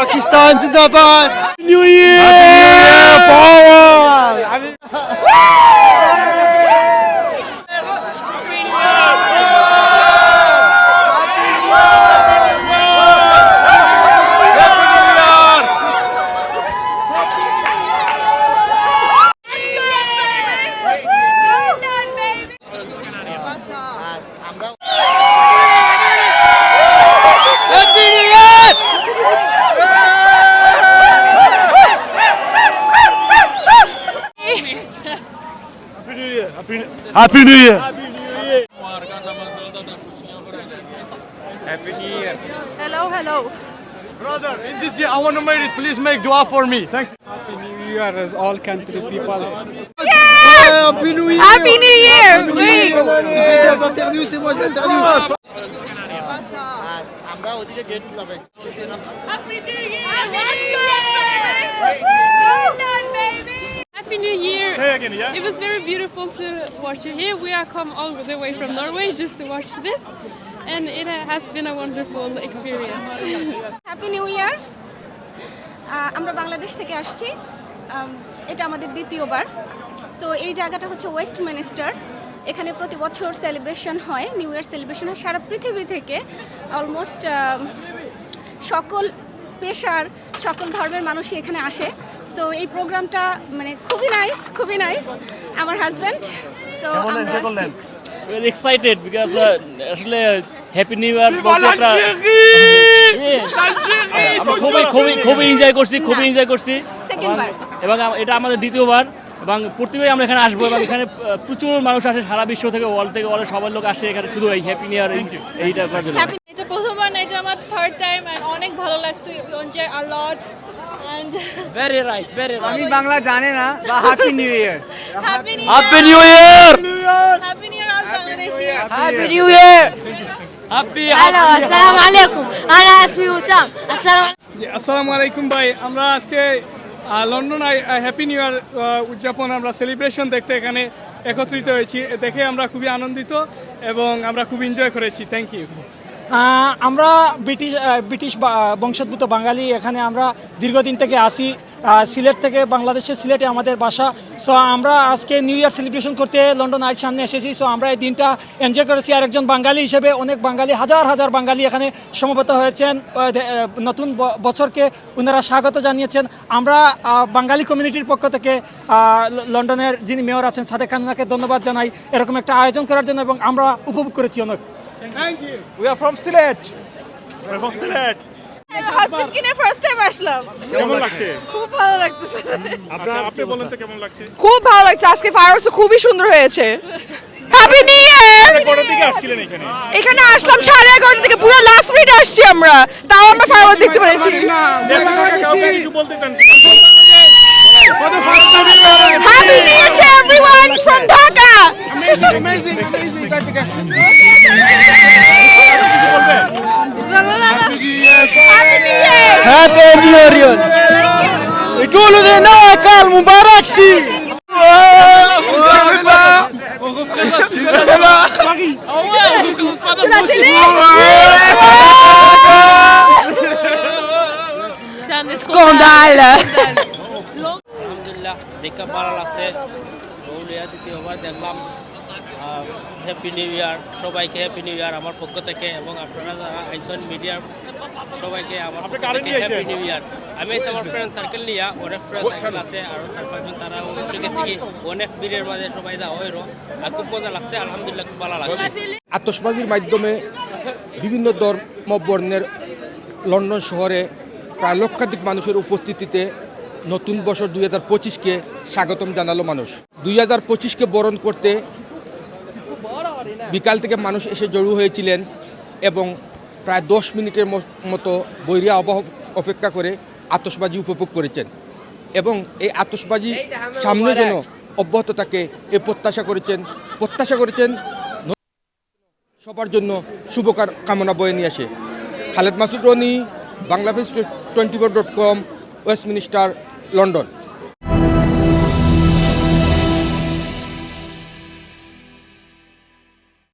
Pakistan's in the! New Year! Happy New Year! Power! Happy new year Hello, hello. Brother, in this year I want to make it. Please make dua for me. Thank you. New Year as all country people. Happy New Year! Wait. আমরা ওদিকে gate লাগাই Happy New Year! Happy New Year! Say again, yeah? It was very beautiful to watch it here. We are come all the way from Norway just to watch this, and it has been a wonderful experience. Happy new year আমরা বাংলাদেশ থেকে আসছি এটা আমাদের দ্বিতীয়বার so এই জায়গাটা হচ্ছে West minister এখানে প্রতি বছর সেলিব্রেশন হয় নিউ ইয়ার সেলিব্রেশন হয় সারা পৃথিবী থেকে অলমোস্ট সকল পেশার সকল ধর্মের মানুষই এখানে আসে সো এই প্রোগ্রামটা মানে খুবই নাইস খুবই নাইস আমার হাজব্যান্ড সো আমরা এক্সাইটেড because uh, আসলে হ্যাপি নিউ ইয়ার বলতে একটা আমরা খুবই খুবই খুবই এনজয় করছি খুবই এনজয় করছি। সেকেন্ড বার। এবং এটা আমাদের দ্বিতীয়বার। এবং প্রতিবারই আমরা এখানে আসব এবং এখানে প্রচুর মানুষ আসে সারা বিশ্ব থেকে ওয়ার্ল্ড থেকে ওয়ার্ল্ড সবার লোক আসে এখানে শুধু এই হ্যাপি নিউ এইটা করার জন্য। এটা প্রথমবার না এটা আমার থার্ড টাইম এন্ড অনেক ভালো লাগছে enjoy a lot and very right very right আমি বাংলা জানি না বা happy new year happy new Happy New Year! Happy new year আজ Bangladeshi happy new year happy hello আসসালামু আলাইকুম আনা আসমি হুসাম আসসালাম আসসালামু আলাইকুম ভাই আমরা আজকে লন্ডন হ্যাপি নিউ ইয়ার উদযাপন, আমরা সেলিব্রেশন দেখতে এখানে একত্রিত হয়েছি। দেখে আমরা খুবই আনন্দিত এবং আমরা খুব এনজয় করেছি। থ্যাংক ইউ আমরা ব্রিটিশ ব্রিটিশ বংশোদ্ভূত বাঙালি, এখানে আমরা দীর্ঘদিন থেকে আসি। সিলেট থেকে বাংলাদেশের সিলেটে আমাদের বাসা। সো আমরা আজকে নিউ ইয়ার সেলিব্রেশন করতে লন্ডন আইট সামনে এসেছি। সো আমরা এই দিনটা এনজয় করেছি। আর একজন বাঙালি হিসেবে অনেক বাঙালি, হাজার হাজার বাঙালি এখানে সমবেত হয়েছেন। নতুন বছরকে ওনারা স্বাগত জানিয়েছেন। আমরা বাঙালি কমিউনিটির পক্ষ থেকে লন্ডনের যিনি মেয়র আছেন সাদেক খান ওনাকে ধন্যবাদ জানাই। এরকম একটা আয়োজন করার জন্য এবং আমরা উপভোগ করেছি অনেক। From Silet. হাজবেন্ড কিনে ফার্স্ট টাইম আসলাম কেমন লাগছে খুব ভালো লাগতেছে আচ্ছা আপনি বলেন তো কেমন লাগছে খুব ভালো লাগছে আজকে ফায়ারওয়ার্কস খুবই সুন্দর হয়েছে হ্যাপি নিউ ইয়ার কটার দিকে আসছিলেন এখানে এখানে আসলাম সাড়ে এগারোটা থেকে পুরো লাস্ট মিনিট আসছি আমরা তাও আমরা ফায়ার দেখতে পেরেছি বলতে চান কি? মুবারক সি। স্কন্ডাল আলহামদুলিল্লাহ দেখে ভালো লাগছে দৌলিয়া দ্বিতীয়বার দেখলাম। হ্যাপি নিউ ইয়ার সবাইকে হ্যাপি নিউ ইয়ার আমার পক্ষ থেকে এবং আপনারা যারা আইসন মিডিয়ার সবাইকে আমার হ্যাপি নিউ ইয়ার আমি আমার ফ্রেন্ড সার্কেল নিয়া অনেক ফ্রেন্ড সার্কেল আছে আর চার পাঁচজন তারা অবশ্যই গেছে কি অনেক ভিড়ের মাঝে সবাই যা আর খুব মজা লাগছে আলহামদুলিল্লাহ খুব ভালো লাগছে। আতসবাজির মাধ্যমে বিভিন্ন ধর্ম বর্ণের লন্ডন শহরে প্রায় লক্ষাধিক মানুষের উপস্থিতিতে নতুন বছর দুই হাজার পঁচিশকে স্বাগতম জানালো মানুষ। দুই হাজার পঁচিশকে বরণ করতে বিকাল থেকে মানুষ এসে জড়ো হয়েছিলেন এবং প্রায় দশ মিনিটের মতো বৈরিয়া আবহাওয়া অপেক্ষা করে আতসবাজি উপভোগ করেছেন এবং এই আতসবাজি সামনে যেন অব্যাহত থাকে এ প্রত্যাশা করেছেন প্রত্যাশা করেছেন সবার জন্য শুভ কার- কামনা বয়ে নিয়ে আসে। Khaled Masud Roni Bangladesh twenty four dot com Westminster London.